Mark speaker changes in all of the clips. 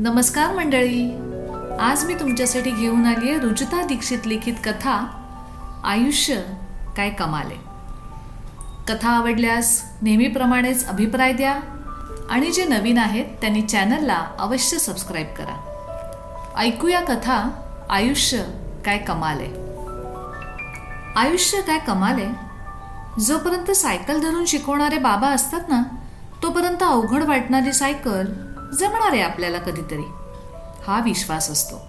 Speaker 1: नमस्कार मंडळी. आज मी तुमच्यासाठी घेऊन आली आहे रुजुता दीक्षित लिखित कथा आयुष्य काय कमाले. कथा आवडल्यास नेहमीप्रमाणेच अभिप्राय द्या आणि जे नवीन आहेत त्यांनी चॅनलला अवश्य सबस्क्राईब करा. ऐकूया कथा आयुष्य काय कमाले. आयुष्य काय कमाले? जोपर्यंत सायकल धरून शिकवणारे बाबा असतात ना तोपर्यंत अवघड वाटणारी सायकल जमणार आहे आपल्याला कधीतरी. हा विश्वास असतो.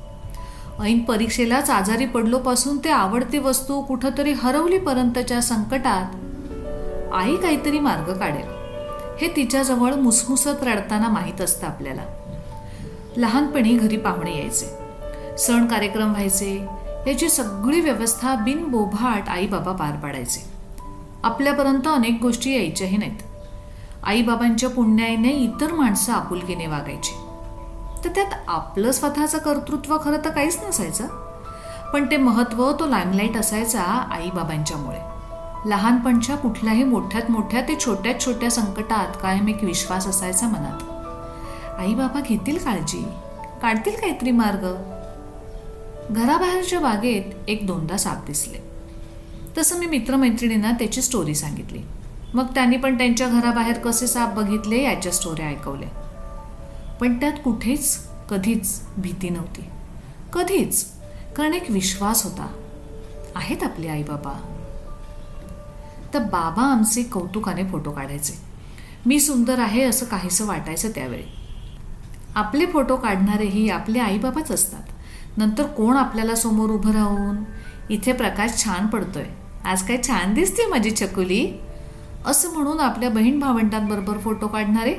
Speaker 1: ऐन परीक्षेलाच आजारी पडलोपासून ते आवडती वस्तू कुठंतरी हरवलीपर्यंतच्या संकटात आई काहीतरी मार्ग काढेल. हे तिच्याजवळ मुसमुसत रडताना माहीत असतं आपल्याला. लहानपणी घरी पाहुणे यायचे. सण कार्यक्रम व्हायचे. याची सगळी व्यवस्था बिनबोभाट आई बाबा पार पाडायचे. आपल्यापर्यंत अनेक गोष्टी यायच्याही नाहीत. आईबाबांच्या पुण्याईने इतर माणसं आपुलकीने वागायची. तर त्यात आपलं स्वतःचं कर्तृत्व खरं तर काहीच नसायचं. पण ते महत्त्व तो लाईमलाईट असायचा आईबाबांच्यामुळे. लहानपणच्या कुठल्याही मोठ्यात मोठ्या ते छोट्यात छोट्या संकटात कायम एक विश्वास असायचा मनात. आई बाबा घेतील काळजी? काढतील काहीतरी मार्ग? घराबाहेरच्या बागेत एक दोनदा साप दिसले. तसं मी मित्रमैत्रिणींना त्याची स्टोरी सांगितली. मग त्यांनी पण त्यांच्या घराबाहेर कसे साप बघितले याच्या स्टोऱ्या ऐकवल्या पण त्यात कुठेच कधीच भीती नव्हती. कधीच. कारण एक विश्वास होता. आहेत आपले आई बाबा तर बाबा आमचे कौतुकाने फोटो काढायचे. मी सुंदर आहे असं काहीसं वाटायचं त्यावेळी. आपले फोटो काढणारेही आपले आईबाबाच असतात. नंतर कोण आपल्याला समोर उभं राहून? इथे प्रकाश छान पडतोय. आज काय छान दिसते माझी चकुली असं म्हणून आपल्या बहीण भावंडांबरोबर फोटो काढणारे?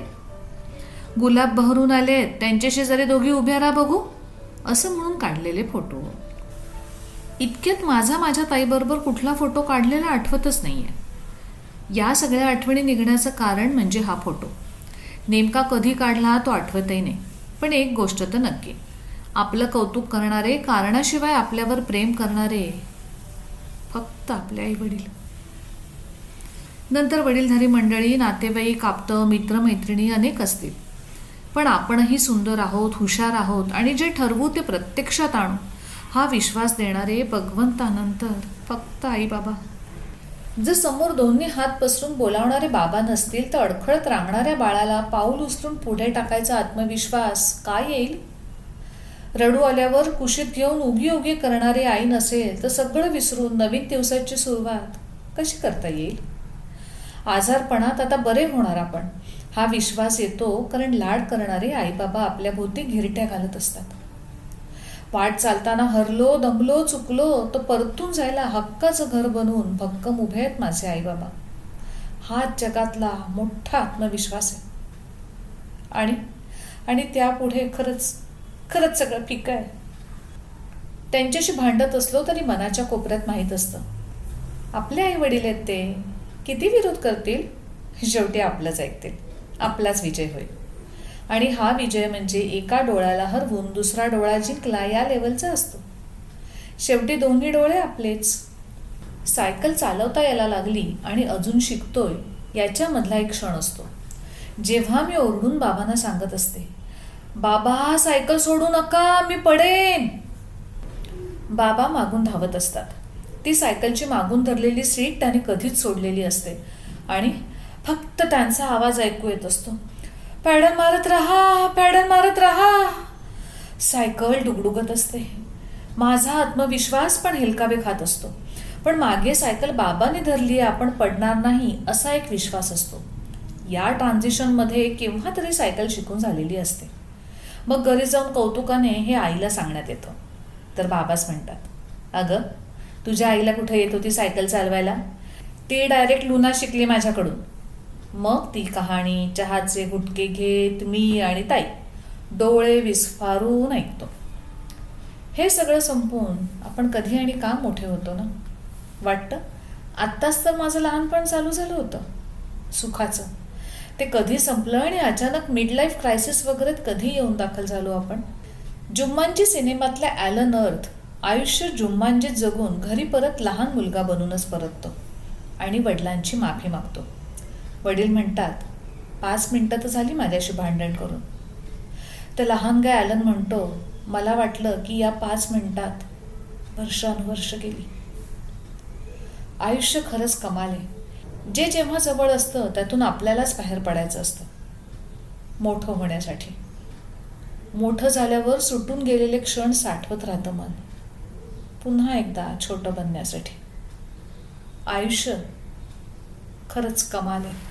Speaker 1: गुलाब बहरून आलेत त्यांच्या शेजारी दोघी उभ्या राहा बघू असं म्हणून काढलेले फोटो. इतक्यात माझा माझ्या ताईबरोबर कुठला फोटो काढलेला आठवतच नाही आहे या सगळ्या आठवणी निघण्याचं कारण म्हणजे हा फोटो. नेमका कधी काढला तो आठवतही नाही पण एक गोष्ट तर नक्की. आपलं कौतुक करणारे कारणाशिवाय आपल्यावर प्रेम करणारे फक्त आपले आई वडील. नंतर वडीलधारी मंडळी नातेवाईक आप्तं मित्रमैत्रिणी अनेक असतील. पण आपणही सुंदर आहोत हुशार आहोत आणि जे ठरवू ते प्रत्यक्षात आणू हा विश्वास देणारे भगवंतानंतर फक्त आई बाबा जर समोर दोन्ही हात पसरून बोलावणारे बाबा नसतील तर अडखळत रांगणाऱ्या बाळाला पाऊल उचलून पुढे टाकायचा आत्मविश्वास काय येईल? रडू आल्यावर कुशीत घेऊन उगी उगी करणारी आई नसेल तर सगळं विसरून नवीन दिवसाची सुरुवात कशी करता येईल? आजारपणात आता बरे होणार आपण. हा विश्वास येतो कारण लाड करणारे आईबाबा आपल्या भोवती घिरट्या घालत असतात. वाट चालताना हरलो दमलो चुकलो तर परतून जायला हक्काचं घर बनवून भक्कम उभे आहेत माझे आईबाबा. हाच जगातला मोठा आत्मविश्वास आहे. आणि आणि त्यापुढे खरंच खरंच सगळं ठीक आहे. त्यांच्याशी भांडत असलो तरी मनाच्या कोपऱ्यात माहीत असतं. आपले आई वडील आहेत ते. किती विरोध करतील? शेवटी आपलंच ऐकतील. आपलाच विजय होईल. आणि हा विजय म्हणजे एका डोळ्याला हरवून दुसरा डोळा जिंकला या लेवलचा असतो. शेवटी दोन्ही डोळे आपलेच. सायकल चालवता यायला लागली आणि अजून शिकतोय याच्यामधला एक क्षण असतो. जेव्हा मी ओरडून बाबांना सांगत असते बाबा सायकल सोडू नका मी पडेन. बाबा मागून धावत असतात. ती सायकलची मागून धरलेली सीट त्याने कधीच सोडलेली असते. आणि फक्त त्यांचा आवाज ऐकू येत असतो. पॅडल मारत राहा पॅडल मारत राहा. सायकल डुगडुगत असते. माझा आत्मविश्वास पण हेलकावे खात असतो. पण मागे सायकल बाबाने धरली आहे आपण पडणार नाही असा एक विश्वास असतो. या ट्रान्झिशनमध्ये केव्हा तरी सायकल शिकून झालेली असते. मग घरी जाऊन कौतुकाने हे आईला सांगण्यात येतं. तर बाबाच म्हणतात अगं तुझ्या आईला कुठे येत होती सायकल चालवायला? ती डायरेक्ट लुना शिकली माझ्याकडून. मग ती कहाणी चहाचे गुटके घेत मी आणि ताई डोळे विस्फारून ऐकतो. हे सगळं संपवून आपण कधी आणि का मोठे होतो ना? वाटतं? आत्ताच तर माझं लहानपण चालू झालं होतं. सुखाचं. ते कधी संपलं आणि अचानक मिड लाईफ क्रायसिस वगैरे कधी येऊन दाखल झालो आपण? जुम्मांची सिनेमातल्या ॲलन अर्थ आयुष्य जुम्मांजीत जगून घरी परत लहान मुलगा बनूनच परततो आणि वडिलांची माफी मागतो. वडील म्हणतात पाच मिनटं तर झाली माझ्याशी भांडण करून. तर लहान गाय आलन म्हणतो मला वाटलं की या पाच मिनटात वर्षानुवर्ष गेली. आयुष्य खरंच कमाल आहे. जे जेव्हा जवळ असतं त्यातून आपल्यालाच बाहेर पडायचं असतं. मोठं होण्यासाठी. मोठं झाल्यावर सुटून गेलेले क्षण साठवत राहतं मन. पुन्हा एकदा छोटं बनण्यासाठी. आयुष्य खरंच कमाल आहे.